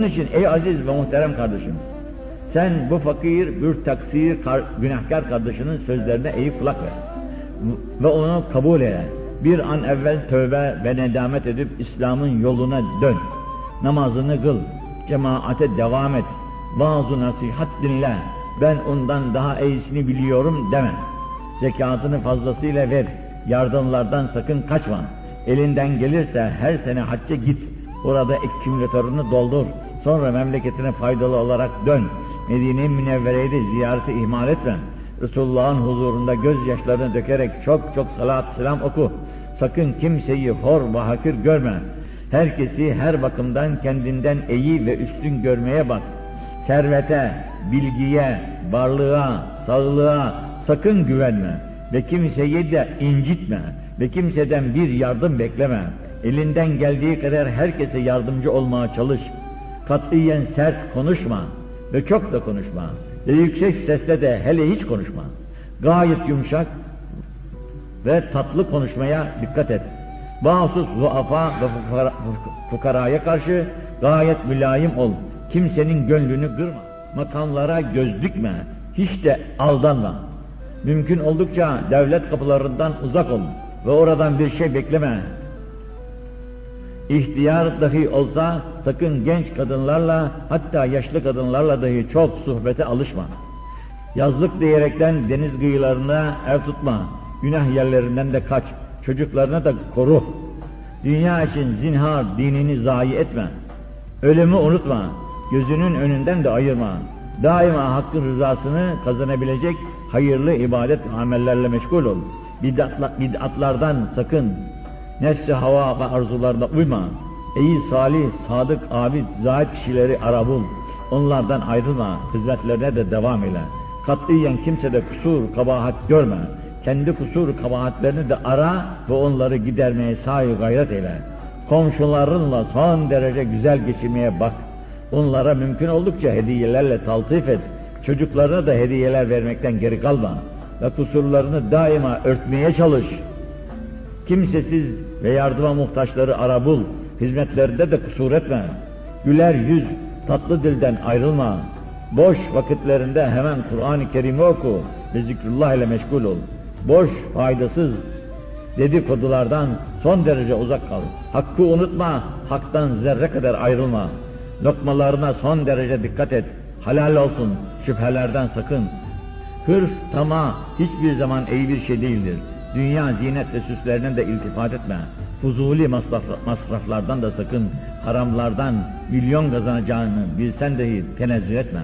Onun için ey aziz ve muhterem kardeşim, sen bu fakir, bir taksir, kar, günahkar kardeşinin sözlerine eğip kulak ver. Ve onu kabul eyle. Bir an evvel tövbe ve nedamet edip İslam'ın yoluna dön. Namazını kıl, cemaate devam et. Vaaz-ı nasihat dinle. Ben ondan daha iyisini biliyorum deme. Zekatını fazlasıyla ver. Yardımlardan sakın kaçma. Elinden gelirse her sene hacca git. Orada ekümülatörünü doldur. Sonra memleketine faydalı olarak dön. Medine-i Münevvere'yi de ziyareti ihmal etme. Resulullah'ın huzurunda gözyaşlarını dökerek çok çok salat selam oku. Sakın kimseyi hor ve hakir görme. Herkesi her bakımdan kendinden iyi ve üstün görmeye bak. Servete, bilgiye, varlığa, sağlığa sakın güvenme. Ve kimseyi de incitme. Ve kimseden bir yardım bekleme. Elinden geldiği kadar herkese yardımcı olmaya çalış. Katiyen sert konuşma ve çok da konuşma. Ve yüksek sesle de hele hiç konuşma. Gayet yumuşak ve tatlı konuşmaya dikkat et. Bağımsız zuafa ve fukara, fukaraya karşı gayet mülayim ol. Kimsenin gönlünü kırma. Makamlara göz dikme. Hiç de aldanma. Mümkün oldukça devlet kapılarından uzak ol ve oradan bir şey bekleme. İhtiyar dahi olsa sakın genç kadınlarla hatta yaşlı kadınlarla dahi çok sohbete alışma. Yazlık diyerekten deniz kıyılarına ev tutma. Günah yerlerinden de kaç. Çocuklarına da koru. Dünya için zinhar dinini zayi etme. Ölümü unutma. Gözünün önünden de ayırma. Daima hakkın rızasını kazanabilecek hayırlı ibadet amellerle meşgul ol. Bid'atla, bid'atlardan sakın. Nefsi hava ve arzularına uyma. Ey salih, sadık, abid, zahid kişileri ara bul. Onlardan ayrılma, hizmetlerine de devam ile. Katiyen kimsede kusur, kabahat görme. Kendi kusur, kabahatlerini de ara ve onları gidermeye sahi gayret eyle. Komşularınla son derece güzel geçirmeye bak. Onlara mümkün oldukça hediyelerle taltif et. Çocuklarına da hediyeler vermekten geri kalma. Ve kusurlarını daima örtmeye çalış. Kimsesiz ve yardıma muhtaçları ara bul. Hizmetlerinde de kusur etme. Güler yüz, tatlı dilden ayrılma. Boş vakitlerinde hemen Kur'an-ı Kerim'i oku ve zikrullah ile meşgul ol. Boş, faydasız dedikodulardan son derece uzak kal. Hakkı unutma, haktan zerre kadar ayrılma. Lokmalarına son derece dikkat et. Halal olsun, şüphelerden sakın. Hırf, tama hiçbir zaman iyi bir şey değildir. Dünya zinet ve süslerine de iltifat etme. Fuzuli masraf, masraflardan da sakın. Haramlardan milyon kazanacağını bilsen dahi tenezzül etme.